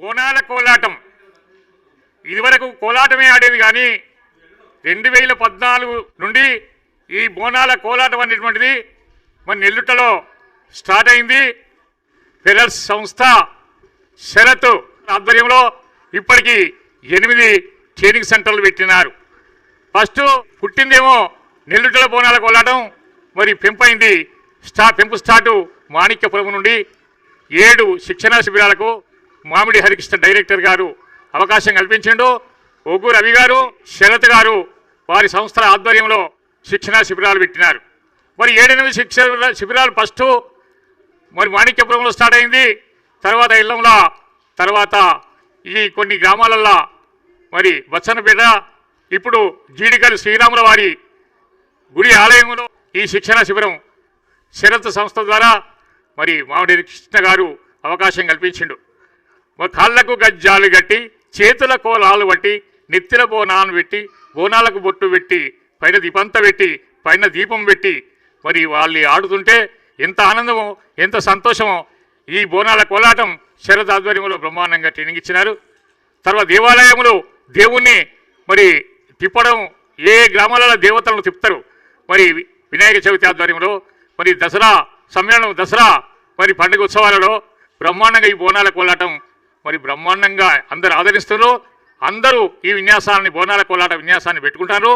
బోనాల కోలాటం. ఇదివరకు కోలాటమే ఆడేది కానీ రెండు వేల పద్నాలుగు నుండి ఈ బోనాల కోలాటం అనేటువంటిది మన నెల్లుటలో స్టార్ట్ అయింది. ఫెడరల్స్ సంస్థ శరత్ ఆధ్వర్యంలో ఇప్పటికీ ఎనిమిది ట్రైనింగ్ సెంటర్లు పెట్టినారు. ఫస్ట్ పుట్టిందేమో నెల్లుటల బోనాల కోలాటం మరి పెంపైంది స్టా పెంపు స్టార్టు మాణిక్యపురం నుండి ఏడు శిక్షణా శిబిరాలకు మామిడి హరికృష్ణ డైరెక్టర్ గారు అవకాశం కల్పించిండు. ఒగ్గు రవి గారు శరత్ గారు వారి సంస్థల ఆధ్వర్యంలో శిక్షణా శిబిరాలు పెట్టినారు. మరి ఏడెనిమిది శిక్షణ శిబిరాలు ఫస్ట్ మరి మాణిక్యపురంలో స్టార్ట్ అయింది. తర్వాత ఇల్లంలో తర్వాత ఈ కొన్ని గ్రామాలల్లో మరి బచ్చన్నపేట ఇప్పుడు జీడికల్ శ్రీరాముల వారి గుడి ఆలయంలో ఈ శిక్షణ శిబిరం శరత్ సంస్థ ద్వారా మరి మామిడి కృష్ణ గారు అవకాశం కల్పించిండు. మరి కాళ్ళకు గజ్జాలు కట్టి చేతుల కోలాలు పట్టి నెత్తిల బోనాలు పెట్టి బోనాలకు బొట్టు పెట్టి పైన దీపంత పెట్టి పైన దీపం పెట్టి మరి వాళ్ళు ఆడుతుంటే ఎంత ఆనందమో ఎంత సంతోషమో. ఈ బోనాల కోలాటం శరద్ ఆధ్వర్యంలో బ్రహ్మాండంగా ట్రైనింగ్ ఇచ్చినారు. తర్వాత దేవాలయంలో దేవుణ్ణి మరి తిప్పడం ఏ గ్రామాలలో దేవతలను తిప్పుతారు? మరి వినాయక చవితి ఆధ్వర్యంలో మరి దసరా సమ్మేళనం దసరా మరి పండుగ ఉత్సవాలలో బ్రహ్మాండంగా ఈ బోనాల కోలాటం మరి బ్రహ్మాండంగా అందరు ఆదరిస్తారు అందరూ ఈ విన్యాసాలని బోనాల కోలాట విన్యాసాన్ని పెట్టుకుంటారు.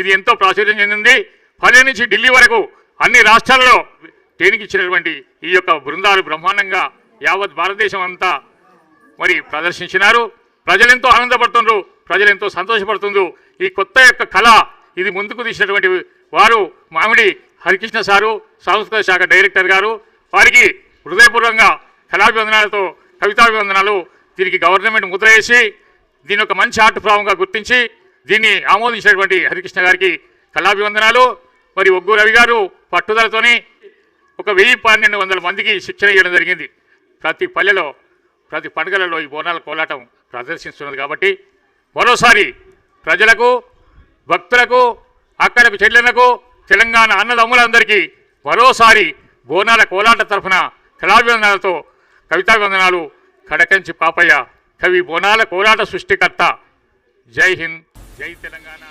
ఇది ఎంతో ప్రాచుర్యం చెందింది. పల్లె నుంచి ఢిల్లీ వరకు అన్ని రాష్ట్రాల్లో ట్రైనింగ్ ఇచ్చినటువంటి ఈ యొక్క బృందాలు బ్రహ్మాండంగా యావత్ భారతదేశం అంతా మరి ప్రదర్శించినారు. ప్రజలెంతో ఆనందపడుతుండ్రు. ప్రజలెంతో సంతోషపడుతుండ్రు. ఈ కొత్త యొక్క కళ ఇది ముందుకు తీసినటువంటి వారు మామిడి హరికృష్ణ సారు సాంస్కృతిక శాఖ డైరెక్టర్ గారు. వారికి హృదయపూర్వకంగా కళాభివందనాలతో కవితాభివందనాలు దీనికి గవర్నమెంట్ ముద్ర వేసి దీని ఒక మంచి ఆర్ట్ ఫామ్గా గుర్తించి దీన్ని ఆమోదించినటువంటి హరికృష్ణ గారికి కళాభివందనాలు. మరి ఒగ్గు రవి గారు పట్టుదలతోని ఒక వెయ్యి పన్నెండు వందల మందికి శిక్షణ ఇవ్వడం జరిగింది. ప్రతి పల్లెలో ప్రతి పండుగలలో ఈ బోనాల కోలాటం ప్రదర్శిస్తున్నది కాబట్టి మరోసారి ప్రజలకు భక్తులకు అక్కడకు చెల్లెలకు తెలంగాణ అన్నదమ్ములందరికీ మరోసారి బోనాల కోలాట తరఫున కళాభివందనాలతో కవితాభివందనాలు కడకంచి పాపయ్య కవి బోనాల కోలాట సృష్టికర్త. జై హింద్ జై తెలంగాణ.